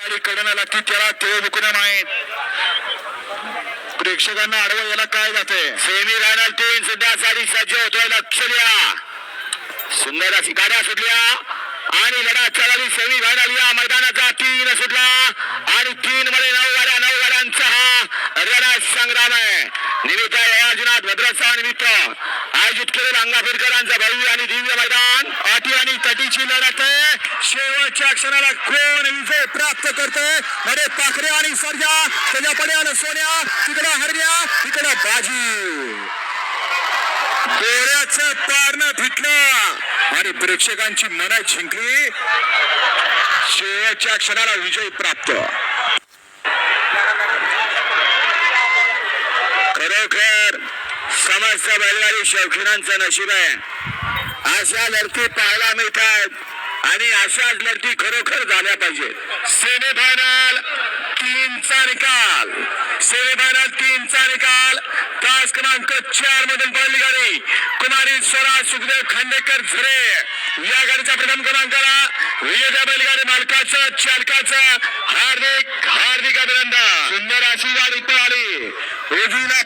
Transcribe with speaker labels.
Speaker 1: गाडी कडनं लागते त्याला ते विकुण्या नाहीत प्रेक्षकांना आडवं याला काय जाते? सेमी फायनल तीन सुद्धा साडी सज्ज होतोय लक्ष द्या. सुंदर अशी गाड्या सुटल्या आणि लढा चढाली सेमी फायनल या मैदानाचा तीन सुटला आणि तीन मध्ये नऊ गाड्या नऊ गाड्यांचा हा लढा संग्राम आहे. निमित्त आहे अर्जुनाथ भद्रसा निमित्त. आयोजित केलेलं अंगाफेडकरांचा भव्य आणि दिव्य मैदान. अटी आणि तटीची लढत आहे. शेवटच्या क्षणाला कोण विजय प्राप्त करते मध्ये पाखरे आणि सर्जा त्याच्या पड्याला सोन्या तिकडं हरण्या तिकडं बाजी. डोळ्याचं पारणं फिटलं आणि प्रेक्षकांची मनं जिंकली. शेवटच्या क्षणाला विजय प्राप्त. खरोखर समस्त बैलगाडी शौकीनांचं नशीब आहे. अशा लढती पाहायला मिळतात. आणि अशाच लढती खरोखर झाल्या पाहिजे. सेमीफायनल तीन चा निकाल. सेमीफायनल तीन चा निकाल. तास क्रमांक चार मधून पडली गाडी. कुमारी स्वराज सुखदेव खांडेकर झरे. या गाडीचा प्रथम क्रमांकाला विजेत्या बैलगाडी मालकाचं चालकाचं हार्दिक हार्दिक अभिनंदन. सुंदर अशी गाडी पळाली. उजवीला